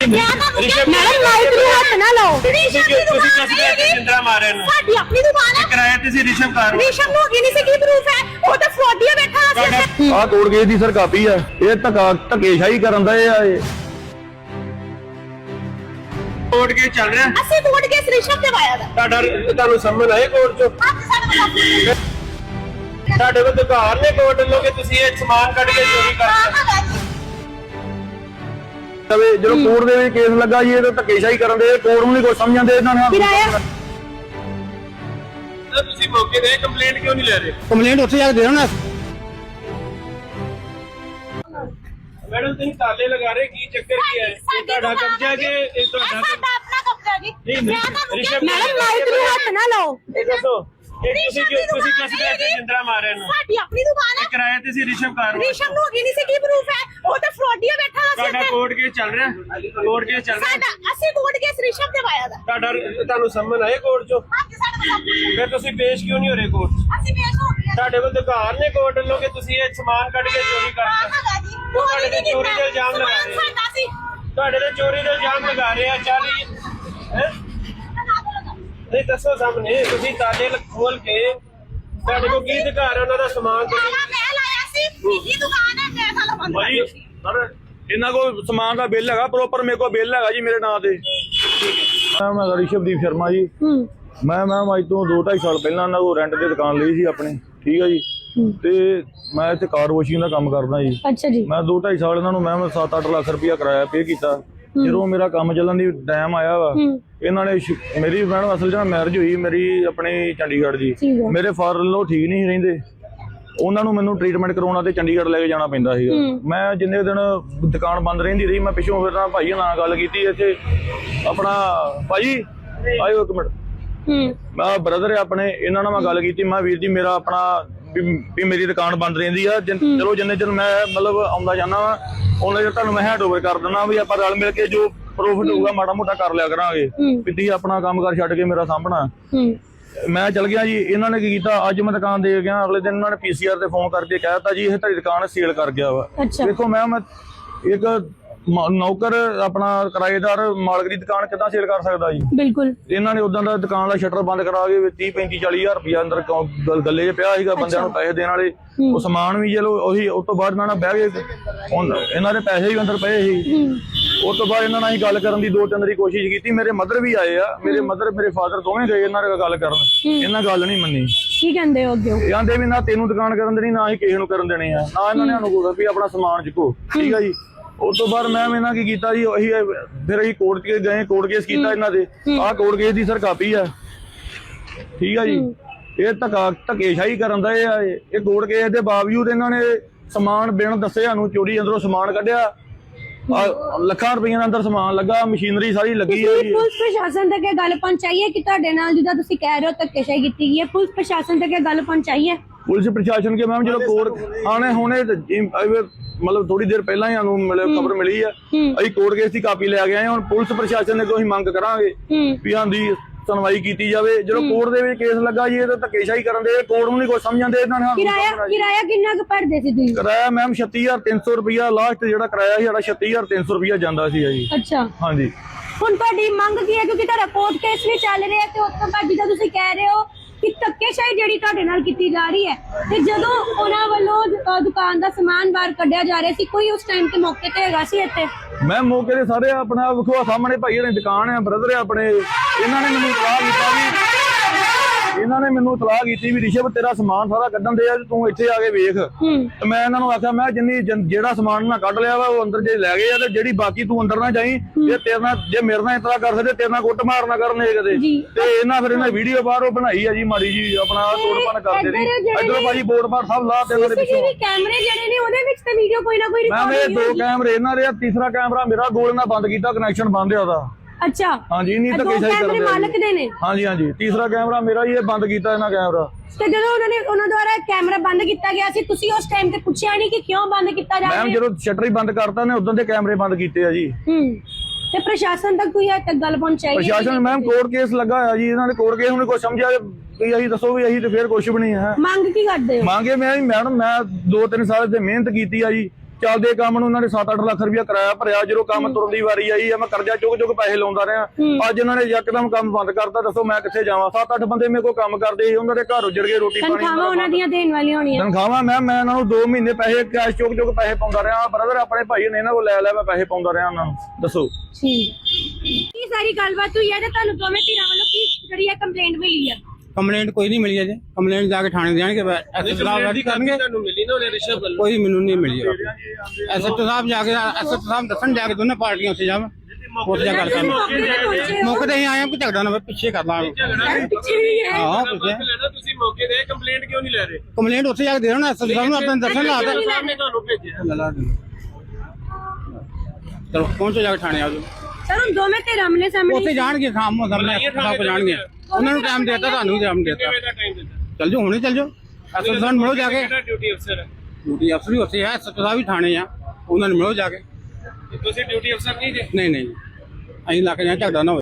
Madam light ਨੂੰ ਹੱਥ ਨਾ ਲਾਓ। ਤੁਸੀਂ ਕਿਉਂ- ਤੁਸੀਂ ਕਿਸ ਦੇ ਇੱਥੇ ਜਿੰਦਰਾ ਮਾਰਿਆ ਨੂੰ ਸਾਡੀ ਆਪਣੀ ਦੁਕਾਨ ਹੈ। ਕਿਰਾਏ ਤੇ ਸੀ ਰਿਸ਼ਵ ਕਰ ਰੇਸ਼ਮ ਨੂੰ ਅੱਗੇ ਨਹੀਂ ਸੀ ਕੀ ਪ੍ਰੂਫ ਹੈ? ਉਹ ਤਾਂ ਫਰੋਡੀਆ ਬੈਠਾ ਸੀ। ਇੱਥੇ। ਆਹ ਕੋਰਟ ਕੇਸ ਦੀ ਸਰ ਕਾਪੀ ਆ। ਇਹ ਧੱਕਾ ਧੱਕੇਸ਼ਾਹੀ ਕਰਨ ਦਾ ਇਹ ਆ ਇਹ। ਕੋਰਟ ਕੇ ਚੱਲ ਰਿਹਾ? ਅਸੀਂ ਕੋਰਟ ਕੇਸ ਰਿਸ਼ਵਤ ਤੇ ਪਾਇਆ ਦਾ। ਤੁਹਾਡਾ ਤੁਹਾਨੂੰ ਸਮਝ ਆਏ ਕੋਰਟ ਚੋਂ? ਸਾਡੇ ਕੋਲ ਦੁਕਾਨ ਨੇ ਕੋਰਟ ਕਿ ਤੁਸੀਂ ਇਹ ਸਮਾਨ ਕੱਢ ਕੇ ਚੋਰੀ ਕਰ ਸਕਦੇ ਤਵੇ ਜਦੋਂ ਕੋਰਟ ਦੇ ਵਿੱਚ ਕੇਸ ਲੱਗਾ ਜੀ ਇਹ ਤਾਂ ਧੱਕੇਸ਼ਾਹੀ ਕਰਨ ਦੇ ਕੋਰਟ ਨੂੰ ਨਹੀਂ ਕੋਈ ਸਮਝਾਂਦੇ ਇਹਨਾਂ ਨੇ ਕਿਰਾਇਆ? ਤੁਸੀਂ ਮੌਕੇ ਤੇ ਕੰਪਲੇਂਟ ਕਿਉਂ ਨਹੀਂ ਲੈ ਰਹੇ? ਕੰਪਲੇਂਟ ਉੱਥੇ ਜਾ ਕੇ ਦੇਣਾ ਨਾ? ਮੈਡਮ ਤੁਸੀਂ ਤਾਲੇ ਲਗਾ ਰਹੇ ਕੀ ਚੱਕਰ ਕੀ ਹੈ? ਇਹ ਤੁਹਾਡਾ ਕਬਜ਼ਾ ਕਿ ਇਹ ਤੁਹਾਡਾ ਸਾਡਾ ਆਪਣਾ ਕਬਜ਼ਾ ਜੀ। ਨਹੀਂ, ਮੈਂ ਤੁਹਾਨੂੰ ਰਿਸ਼ਵਤ ਕਿਹਾ, ਮੈਡਮ ਲਾਈਟ ਨੂੰ ਹੱਥ ਨਾ ਲਾਓ। ਇਹ ਦੱਸੋ ਇਹ ਤੁਸੀਂ ਕਿਉਂ- ਤੁਸੀਂ ਕਿਸ ਦੇ ਇੱਥੇ ਜਿੰਦਰਾ ਮਾਰਿਆ ਨੂੰ ਸਾਡੀ ਆਪਣੀ ਦੁਕਾਨ ਹੈ। ਕਿਰਾਏ ਤੇ ਸੀ ਰਿਸ਼ਵ ਕਰ ਰੇਸ਼ਮ ਨੂੰ ਅੱਗੇ ਨਹੀਂ ਸੀ ਕੀ ਪ੍ਰੂਫ ਹੈ? ਉਹ ਤਾਂ ਫਰੋਡੀਆ ਬੈਠਾ ਸੀ ਤੁਹਾਡਾ। ਕੋਰਟ ਕੇ ਚੱਲ ਰਿਹਾ? ਕੋਰਟ ਕੇ ਚੱਲ ਰਿਹਾ? ਸਾਡਾ ਅਸੀਂ ਕੋਰਟ ਕੇਸ ਰਿਸ਼ਵਤ ਤੇ ਪਾਇਆ ਦਾ। ਤੁਹਾਡਾ ਤੁਹਾਨੂੰ ਸਮਝ ਆਏ ਕੋਰਟ ਚੋਂ? ਅੱਜ ਸਾਡੇ ਫਿਰ ਤੁਸੀਂ ਪੇਸ਼ ਕਿਉਂ ਨਹੀਂ ਹੋ ਰਹੇ ਕੋਰਟ 'ਚ? ਅਸੀਂ ਪੇਸ਼ ਹੋ ਗਏ ਤੁਹਾਡੇ ਕੋਲ ਦੁਕਾਨ ਨੇ ਕੋਰਟ ਵੱਲੋਂ ਕਿ ਤੁਸੀਂ ਇਹ ਸਮਾਨ ਕੱਢ ਕੇ ਚੋਰੀ ਕਰ ਸਕਦੇ ਉਹ ਤੁਹਾਡੇ ਤੇ ਚੋਰੀ ਦੇ ਇਲਜ਼ਾਮ ਲਗਾ ਰਹੇ। ਸਾਡਾ ਸੀ। ਤੁਹਾਡੇ ਤੇ ਚੋਰੀ ਦੇ ਇਲਜ਼ਾਮ ਲਗਾ ਰਹੇ ਆ ਚੱਲ ਹੈ? ਨਹੀਂ ਦੱਸੋ ਸਾਹਮਣੇ। ਤੁਸੀਂ ਤਾਲੇ ਖੋਲ ਕੇ ਤੁਹਾਡੇ ਕੋਲ ਕੀ ਅਧਿਕਾਰ ਹੈ ਉਹਨਾਂ ਦਾ ਸਮਾਨ? ਤੁਸੀਂ ਮੈਂ ਲਾਇਆ ਸੀ ਇਹ ਦੁਕਾਨ ਹੈ ਮੈਂ ਸਾਲਾ ਬੰਦ ਭਾਈ ਸਰ ਇਹਨਾਂ ਕੋਲ ਸਮਾਨ ਦਾ ਬਿੱਲ ਹੈਗਾ ਪ੍ਰੋਪਰ ਮੇਰੇ ਕੋਲ ਬਿੱਲ ਹੈਗਾ ਜੀ ਮੇਰੇ ਨਾਂ ਤੇ। ਮੈਂ ਮੈਂ ਰਿਸ਼ਵਦੀਪ ਸ਼ਰਮਾ ਜੀ। ਮੈਂ ਮੈਂ ਅੱਜ ਤੋਂ 2.5 ਸਾਲ ਪਹਿਲਾਂ ਇਹਨਾਂ ਕੋਲ ਰੈਂਟ ਤੇ ਦੁਕਾਨ ਲਈ ਸੀ ਆਪਣੀ ਠੀਕ ਹੈ ਜੀ? ਤੇ ਮੈਂ ਇੱਥੇ ਕਾਰ ਵਾਸ਼ਿੰਗ ਦਾ ਕੰਮ ਕਰਦਾ ਜੀ। ਅੱਛਾ ਜੀ। ਮੈਂ 2.5 ਸਾਲ ਇਹਨਾਂ ਨੂੰ ਮੈਂ 7-8 ਲੱਖ ਰੁਪਇਆ ਕਿਰਾਇਆ ਪੇ ਕੀਤਾ। ਜਦੋਂ ਮੇਰਾ ਕੰਮ ਚੱਲਣ ਦੀ ਟਾਈਮ ਆਇਆ ਵਾ ਇਹਨਾਂ ਨੇ ਮੇਰੀ ਮੈਡਮ ਅਸਲ 'ਚ ਮੈਰਿਜ ਹੋਈ ਮੇਰੀ ਆਪਣੀ ਚੰਡੀਗੜ੍ਹ ਜੀ। ਮੇਰੇ ਫਾਦਰ ਲੋ ਠੀਕ ਨਹੀਂ ਰਹਿੰਦੇ। ਉਹਨਾਂ ਨੂੰ ਮੈਨੂੰ ਟ੍ਰੀਟਮੈਂਟ ਕਰਾਉਣਾ ਤੇ ਚੰਡੀਗੜ੍ਹ ਲੈ ਕੇ ਜਾਣਾ ਪੈਂਦਾ ਸੀਗਾ। ਮੈਂ ਜਿੰਨੇ ਦਿਨ ਦੁਕਾਨ ਬੰਦ ਰਹਿੰਦੀ ਰਹੀ ਮੈਂ ਪਿੱਛੋਂ ਫਿਰ ਤਾਂ ਭਾਈ ਨਾਲ ਗੱਲ ਕੀਤੀ ਇੱਥੇ ਆਪਣਾ ਭਾਈ ਆਇਓ ਇੱਕ ਮਿੰਟ। ਹੂੰ। ਮੈਂ ਬ੍ਰਦਰ ਆਪਣੇ ਇਹਨਾਂ ਨਾਲ ਮੈਂ ਗੱਲ ਕੀਤੀ ਮੈਂ ਵੀਰ ਜੀ ਮੇਰਾ ਆਪਣਾ ਵੀ ਮੇਰੀ ਦੁਕਾਨ ਬੰਦ ਰਹਿੰਦੀ ਆ। ਚਲੋ ਜਿੰਨੇ ਚਿਰ ਮੈਂ ਮਤਲਬ ਆਉਂਦਾ ਜਾਂਦਾ ਵਾ ਉਹਨਾਂ ਚਿਰ ਤੁਹਾਨੂੰ ਮੈਂ ਹੈਂਡ ਓਵਰ ਕਰ ਦਿੰਦਾ ਵੀ ਆਪਾਂ ਰਲ ਮਿਲ ਕੇ ਜੋ ਪ੍ਰੋਫਿਟ ਹੋਊਗਾ ਮਾੜਾ ਮੋਟਾ ਕਰ ਲਿਆ ਕਰਾਂਗੇ। ਵੀ ਤੁਸੀਂ ਆਪਣਾ ਕੰਮ ਕਰ ਛੱਡ ਕੇ ਮੇਰਾ ਹੂੰ। ਮੈਂ ਚਲ ਗਿਆ ਜੀ ਇਹਨਾਂ ਨੇ ਕੀ ਕੀਤਾ ਅੱਜ ਮੈਂ ਦੁਕਾਨ ਦੇ ਗਿਆ ਅਗਲੇ ਦਿਨ ਇਹਨਾਂ ਨੇ ਪੀਸੀਆਰ ਤੇ ਫੋਨ ਕਰਕੇ ਕਹਿਤਾ ਜੀ ਇਹ ਤੁਹਾਡੀ ਦੁਕਾਨ ਸੀਲ ਕਰ ਗਿਆ ਵਾ। ਦੇਖੋ ਮੈਂ ਮੈਂ ਇੱਕ ਨੌਕਰ ਆਪਣਾ ਕਿਰਾਏਦਾਰ ਮਾਲਕ ਦੀ ਦੁਕਾਨ ਕਿੱਦਾਂ ਸੇਲ ਕਰ ਸਕਦਾ ਜੀ? ਬਿਲਕੁਲ। ਇਹਨਾਂ ਨੇ ਉਦਾਂ ਦਾ ਦੁਕਾਨ ਦਾ ਸ਼ਟਰ ਬੰਦ ਕਰਾ ਕੇ 30 35 40 ਹਜ਼ਾਰ ਰੁਪਇਆ ਅੰਦਰ ਗੱਲ- 'ਚ ਪਿਆ ਸੀਗਾ ਬੰਦਿਆਂ ਨੂੰ ਪੈਸੇ ਦੇਣ ਵਾਲੇ। ਉਹ ਸਮਾਨ ਵੀ ਚਲੋ ਉਹੀ ਉਸ ਤੋਂ ਬਾਅਦ ਨਾਲ ਬਹਿ ਗਏ। ਇਹਨਾਂ ਦੇ ਪੈਸੇ ਵੀ ਅੰਦਰ ਪਏ ਸੀ। ਉਸ ਤੋਂ ਬਾਅਦ ਇਹਨਾਂ ਨਾਲ ਅਸੀਂ ਗੱਲ ਕਰਨ ਦੀ ਦੋ ਤਿੰਨ ਵਾਰੀ ਕੋਸ਼ਿਸ਼ ਕੀਤੀ। ਮੇਰੇ ਮਦਰ ਵੀ ਆਏ ਆ। ਮੇਰੇ ਮਦਰ ਮੇਰੇ ਫਾਦਰ ਦੋਵੇਂ ਗਏ ਇਹਨਾਂ ਨਾਲ ਗੱਲ ਕਰਨ। ਇਹਨਾਂ ਗੱਲ ਨਹੀਂ ਮੰਨੀ। ਕੀ ਕਹਿੰਦੇ ਹੋ ਅੱਗੇ? ਇਹ ਆਂਦੇ ਵੀ ਨਾ ਤੈਨੂੰ ਦੁਕਾਨ ਕਰਨ ਦੇਣੀ ਨਾ ਹੀ ਕਿਸੇ ਨੂੰ ਕਰਨ ਦੇਣੀ ਆ। ਨਾ ਇਹਨਾਂ ਨੇ ਸਾਨੂੰ ਵੀ ਆਪਣਾ ਸਮਾਨ ਚੁੱਕੋ। ਠੀਕ ਆ ਜੀ? ਉਸ ਤੋਂ ਬਾਅਦ ਮੈਂ ਇਹਨਾਂ ਕੀ ਕੀਤਾ ਜੀ ਉਹੀ ਹੈ, ਫਿਰ ਅਸੀਂ ਕੋਰਟ ਕੇ ਗਏ ਕੋਰਟ ਕੇਸ ਕੀਤਾ ਇਹਨਾਂ ਦੇ। ਆਹ ਕੋਰਟ ਕੇਸ ਦੀ ਸਰ ਕਾਪੀ ਆ। ਠੀਕ ਆ ਜੀ? ਇਹ ਧੱਕਾ ਧੱਕੇਸ਼ਾਹੀ ਕਰਨ ਦਾ ਇਹ ਇਹ। ਇਹ ਕੋਰਟ ਕੇਸ ਦੇ ਬਾਵਜੂਦ ਇਹਨਾਂ ਨੇ ਸਮਾਨ ਬਿਨ ਦੱਸੇ ਸਾਨੂੰ ਚੋਰੀ ਅੰਦਰੋਂ ਸਮਾਨ ਕੱਢਿਆ। ਆਹ ਲੱਖਾਂ ਰੁਪਈਆਂ ਦਾ ਅੰਦਰ ਸਮਾਨ ਲੱਗਾ ਮਸ਼ੀਨਰੀ ਸਾਰੀ ਲੱਗੀ ਹੈ ਤੁਸੀਂ ਜੀ ਪੁਲਿਸ ਪ੍ਰਸ਼ਾਸਨ ਤੱਕ ਇਹ ਗੱਲ ਪਹੁੰਚਾਈ ਹੈ ਕਿ ਤੁਹਾਡੇ ਨਾਲ ਜਿੱਦਾਂ ਤੁਸੀਂ ਕਹਿ ਰਹੇ ਹੋ ਧੱਕੇਸ਼ਾਹੀ ਕੀਤੀ ਗਈ ਹੈ? ਪੁਲਿਸ ਪ੍ਰਸ਼ਾਸਨ ਤੱਕ ਇਹ ਗੱਲ ਪਹੁੰਚਾਈ ਹੈ? ਪੁਲਿਸ ਪ੍ਰਸ਼ਾਸਨ ਕੇ ਮੈਮ ਜਦੋਂ ਕੋਰਟ ਆਣੇ ਹੁਣੇ ਤੇ ਅਹ ਮਤਲਬ ਥੋੜੀ ਦੇਰ ਪਹਿਲਾਂ ਹੀ ਸਾਨੂੰ ਮਿਲੇ ਖਬਰ ਮਿਲੀ ਆ ਅਸੀਂ ਕੋਰਟ ਕੇਸ ਦੀ ਕਾਪੀ ਲੈ ਕੇ ਆਏ ਹਾਂ। ਹੁਣ ਪੁਲਿਸ ਪ੍ਰਸ਼ਾਸਨ ਨੇ ਕੋਈ ਮੰਗ ਕਰਾਂਗੇ ਹੂੰ। ਵੀ ਆਂਦੀ ਸੁਣਵਾਈ ਕੀਤੀ ਜਾਵੇ। ਜਦੋਂ ਕੋਰਟ ਦੇ ਵਿੱਚ ਕੇਸ ਲੱਗਾ ਜੀ ਇਹ ਤਾਂ ਧੱਕੇਸ਼ਾਹੀ ਕਰਨ ਦੇ ਕੋਰਟ ਨੂੰ ਨਹੀਂ ਕੋਈ ਸਮਝਾਂਦੇ ਇਹਨਾਂ ਨੇ ਕਿਰਾਇਆ। ਕਿਰਾਇਆ ਕਿੰਨਾ ਕੁ ਭਰਦੇ ਸੀ ਤੁਸੀਂ? ਕਿਰਾਇਆ ਮੈਮ 36300 ਰੁਪਇਆ ਲਾਸਟ ਜਿਹੜਾ ਕਿਰਾਇਆ ਸੀ ਸਾਡਾ 36300 ਰੁਪਇਆ ਜਾਂਦਾ ਸੀ ਜੀ। ਅੱਛਾ। ਹਾਂਜੀ। ਹੁਣ ਤੁਹਾਡੀ ਮੰਗ ਕੀ ਹੈ? ਕਿਉਂਕਿ ਤੁਹਾਡਾ ਕੋਰਟ ਕੇਸ ਵੀ ਚੱਲ ਰਿਹਾ ਤੇ ਉਸ ਤੋਂ ਬਾਅਦ ਜਿੱਦਾਂ ਤੁਸੀਂ ਕਹਿ ਰਹੇ ਹੋ ਕਿ ਧੱਕੇਸ਼ਾਹੀ ਜਿਹੜੀ ਤੁਹਾਡੇ ਨਾਲ ਕੀਤੀ ਜਾ ਰਹੀ ਹੈ ਤੇ ਜਦੋਂ ਉਹਨਾਂ ਵੱਲੋਂ ਦੁਕਾਨ ਦਾ ਸਮਾਨ ਬਾਹਰ ਕੱਢਿਆ ਜਾ ਰਿਹਾ ਸੀ ਕੋਈ ਉਸ ਟਾਈਮ ਤੇ ਮੌਕੇ ਤੇ ਹੈਗਾ ਸੀ ਇੱਥੇ? ਮੈਂ ਮੌਕੇ ਦੇ ਸਾਰੇ ਆਪਣਾ ਵਿਖਵਾ ਸਾਹਮਣੇ ਭਾਈ ਨੇ ਦੁਕਾਨ ਹੈ ਬ੍ਰਦਰ ਆਪਣੇ। ਇਹਨਾਂ ਨੇ ਮੈਨੂੰ ਇਤਲਾਹ ਕੀਤਾ ਵੀ ਇਹਨਾਂ ਨੇ ਮੈਨੂੰ ਇਤਲਾਹ ਕੀਤੀ ਵੀ ਰਿਸ਼ਵ ਤੇਰਾ ਸਮਾਨ ਸਾਰਾ ਕੱਢਣ ਦੇ ਆ ਤੇ ਇੱਥੇ ਆ ਕੇ ਵੇਖ। ਤੇ ਮੈਂ ਇਹਨਾਂ ਨੂੰ ਆਖਿਆ ਮੈਂ ਜਿੰਨੀ ਜਿਹੜਾ ਸਮਾਨ ਨਾ ਕੱਢ ਲਿਆ ਵਾ ਉਹ ਅੰਦਰ ਜੇ ਲੈ ਗਏ ਆ ਤੇ ਜਿਹੜੀ ਬਾਕੀ ਤੂੰ ਅੰਦਰ ਨਾ ਜਾਈ ਜੇ ਤੇਰੇ ਨਾਲ ਜੇ ਮੇਰੇ ਨਾਲ ਇਤਰਾ ਕਰ ਸਕਦੇ ਤੇਰੇ ਨਾਲ ਕੁੱਟ ਮਾਰ ਨਾ ਕਰਨ ਇਹ ਕਦੇ। ਤੇ ਇਹਨਾਂ ਫਿਰ ਇਹਨਾਂ ਵੀਡੀਓ ਬਾਹਰ ਉਹ ਬਣਾਈ ਆ ਜੀ ਮਾੜੀ ਜੀ ਆਪਣਾ ਤੋੜਪਨ ਕਰਦੇ ਰਹੀ ਇਧਰੋਂ ਭਾਜੀ ਬੋਰਡ ਬਾਰ ਸਭ ਲਾ ਤੇ ਇਹਨਾਂ ਦੇ ਪਿੱਛੋਂ। ਕੈਮਰੇ ਜਿਹੜੇ ਨੇ ਉਹਦੇ ਵਿੱਚ ਤਾਂ ਵੀਡੀਓ ਕੋਈ ਨਾ ਕੋਈ ਮੈਂ ਰਿਕਾਰਡ ਇਹ ਦੋ ਕੈਮਰੇ ਇਹਨਾਂ ਦੇ ਆ ਤੀਸਰਾ ਕੈਮਰਾ ਮੇਰਾ ਗੋਲ ਨਾਲ ਬੰਦ ਕੀਤਾ ਕਨੈਕਸ਼ਨ ਬੰਦ ਆ ਉਹਦਾ। ਅੱਛਾ। ਹਾਂਜੀ ਨਹੀਂ ਦੋ ਧੱਕੇਸ਼ਾਹੀ ਕੈਮਰੇ ਮਾਲਕ। ਦੇ ਨੇ? ਹਾਂਜੀ ਹਾਂਜੀ। ਤੀਸਰਾ ਕੈਮਰਾ ਮੇਰਾ ਹੀ ਇਹ ਬੰਦ ਕੀਤਾ ਇਹਨਾਂ ਕੈਮਰਾ ਤੇ ਜਦੋਂ ਉਹਨਾਂ ਨੇ ਉਹਨਾਂ ਦੁਆਰਾ ਕੈਮਰਾ ਬੰਦ ਕੀਤਾ ਗਿਆ ਸੀ ਤੁਸੀਂ ਉਸ ਟਾਈਮ ਤੇ ਪੁੱਛਿਆ ਨਹੀਂ ਕਿ ਕਿਉਂ ਬੰਦ ਕੀਤਾ ਜਾ ਮੈਮ ਰਿਹਾ? ਜਦੋਂ ਸ਼ਟਰ ਹੀ ਬੰਦ ਕਰਤਾ ਨੇ ਉਦੋਂ ਦੇ ਕੈਮਰੇ ਬੰਦ ਕੀਤੇ ਆ ਜੀ। ਹੂੰ। ਤੇ ਪ੍ਰਸ਼ਾਸਨ ਤੱਕ ਕੋਈ ਹੱਦ ਤੱਕ ਗੱਲ ਪਹੁੰਚਾਈ ਪ੍ਰਸ਼ਾਸਨ ਮੈਮ ਕੋਰਟ ਕੇਸ ਲੱਗਾ ਹੋਇਆ ਜੀ। ਇਹਨਾਂ ਨੇ ਕੋਰਟ ਕੇਸ ਹੁਣ ਕੋਈ ਸਮਝਿਆ ਵੀ ਅਸੀਂ ਦੱਸੋ ਵੀ ਅਸੀਂ ਤੇ ਫੇਰ ਕੁਝ ਵੀ ਨਹੀਂ ਹੈ। ਮੰਗ ਕੀ ਕਰਦੇ ਹੋ? ਮੰਗੇ ਮੈਂ ਮੈਡਮ ਮੈਂ ਦੋ ਤਿੰਨ ਸਾਲ ਤੇ ਮਿਹਨਤ ਕੀਤੀ ਆ ਜੀ। ਚੱਲਦੇ ਕੰਮ ਨੂੰ ਉਹਨਾਂ ਨੇ 7-8 ਲੱਖ ਰੁਪਇਆ ਕਿਰਾਇਆ ਭਰਿਆ ਜਦੋਂ ਕੰਮ ਤੁਰਨ ਦੀ ਵਾਰੀ ਆਈ ਆ ਮੈਂ ਕਰਜ਼ਾ ਚੁੱਕ ਚੁੱਕ ਪੈਸੇ ਲਾਉਂਦਾ ਰਿਹਾ। ਅੱਜ ਉਹਨਾਂ ਨੇ ਯਕਦਮ ਕੰਮ ਬੰਦ ਕਰਤਾ ਦੱਸੋ ਮੈਂ ਕਿੱਥੇ ਜਾਵਾਂ? 7-8 ਬੰਦੇ ਮੇਰੇ ਕੋਲ ਕੰਮ ਕਰਦੇ ਸੀ ਉਹਨਾਂ ਦੇ ਘਰ ਉੱਜੜ ਗਏ ਰੋਟੀ ਪਾਣੀ ਤਨਖਾਹਾਂ ਉਹਨਾਂ ਦੀਆਂ ਦੇਣ ਵਾਲੀਆਂ ਹੋਣੀਆਂ। ਤਨਖਾਹਾਂ ਮੈਂ ਮੈਂ ਇਹਨਾਂ ਨੂੰ 2 ਮਹੀਨੇ ਪੈਸੇ ਕੈਸ਼ ਚੁੱਕ ਚੁੱਕ ਪੈਸੇ ਪਾਉਂਦਾ ਰਿਹਾ। ਬ੍ਰਦਰ ਆਪਣੇ ਭਾਈ ਨੇ ਇਹਨਾਂ ਕੋਲ ਲੈ ਲੈ ਮੈਂ ਪੈਸੇ ਪਾਉਂਦਾ ਰਿਹਾ ਉਹਨਾਂ ਨੂੰ। ਦੱਸੋ। ਠੀਕ। ਕੀ ਸਾਰੀ ਗੱਲਬਾਤ ਹੋਈ ਹੈ ਤੇ ਤੁਹਾਨੂੰ ਦੋਵੇਂ ਧਿਰਾਂ ਵੱਲੋਂ ਕੀ ਜਿਹੜੀ ਹੈ ਕੰਪਲੇਂਟ ਮਿਲੀ ਹੈ ਕੰਪਲੇਂਟ ਕੋਈ ਨਹੀਂ ਮਿਲੀ ਅਜੇ। ਕੰਪਲੇਂਟ ਜਾ ਕੇ ਥਾਣੇ ਜਾਣਗੇ ਐਸਐਚਓ ਸਾਹਿਬ ਰੈਡੀ ਕਰਨਗੇ। ਤੁਹਾਨੂੰ ਮਿਲੀ ਨਾ ਉਹਨੇ ਰਿਸ਼ਵ ਵੱਲੋਂ? ਕੋਈ ਮੈਨੂੰ ਨਹੀਂ ਮਿਲੀ ਐਸਐਚਓ ਸਾਹਿਬ ਜਾ ਕੇ ਐਸਐਚਓ ਸਾਹਿਬ ਦੱਸਣ ਜਾ ਕੇ ਦੋਨੇ ਪਾਰਟੀਆਂ ਉੱਥੇ ਜਾਵਾਂ ਉੱਥੇ ਜਾ ਗੱਲ ਕਰਨ। ਮੌਕੇ ਤੇ ਹੋ ਆਏ ਹਾਂ ਕਿ ਝਗੜਾ ਨਾ ਪਿੱਛੇ ਕਰ ਵੀ ਹੈ ਪਿੱਛੇ। ਤੁਸੀਂ ਮੌਕੇ ਤੇ ਕੰਪਲੇਂਟ ਕਿਉਂ ਨਹੀਂ ਲੈ ਰਹੇ? ਕੰਪਲੇਂਟ ਉੱਥੇ ਜਾ ਕੇ ਦੇ ਦੇਣਾ ਐਸਐਚਓ ਸਾਹਿਬ ਨੂੰ ਆਪਣੇ ਦੱਸਣ ਲਾ ਦੇ। ਸਾਹਿਬ ਨੇ ਤੁਹਾਨੂੰ ਭੇਜਿਆ। ਲਾ ਲਾ ਦੇ। ਚਲੋ ਪਹੁੰਚੋ ਜਾ ਕੇ ਥਾਣੇ ਆ ਜਾਓ। ਸਰ ਹੁਣ ਦੋਵੇਂ ਧਿਰਾਂ ਆਮਨੇ ਉੱਥੇ ਸਾਹਮਣੇ ਜਾਣਗੇ ਖਾਮ ਕੁਝ ਜਾਣਗੇ। ਉਹਨਾਂ ਨੂੰ ਟਾਈਮ ਦੇਤਾ ਤੁਹਾਨੂੰ ਵੀ ਟਾਈਮ ਦੇਤਾ। ਕਿਵੇਂ ਦਾ ਟਾਈਮ ਦਿੱਤਾ? ਚੱਲ ਜਾਓ ਹੁਣੇ ਚੱਲ ਜਾਓ। ਐਸਐਚਓ ਸਾਹਿਬ ਮਿਲੋ ਜਾ ਕੇ। ਕਿਹੜਾ ਡਿਊਟੀ ਅਫਸਰ ਹੈ? ਡਿਊਟੀ ਅਫਸਰ ਵੀ ਉੱਥੇ ਹੈ ਸਾਹਿਬ ਵੀ ਥਾਣੇ ਆ। ਉਹਨਾਂ ਨੂੰ ਮਿਲੋ ਜਾ ਕੇ। ਤੁਸੀਂ ਡਿਊਟੀ ਅਫਸਰ ਨਹੀਂ ਜੇ? ਨਹੀਂ ਨਹੀਂ ਅਸੀਂ ਲੱਗ ਜਾਂ ਝਗੜਾ ਨਾ ਹੋਵੇ।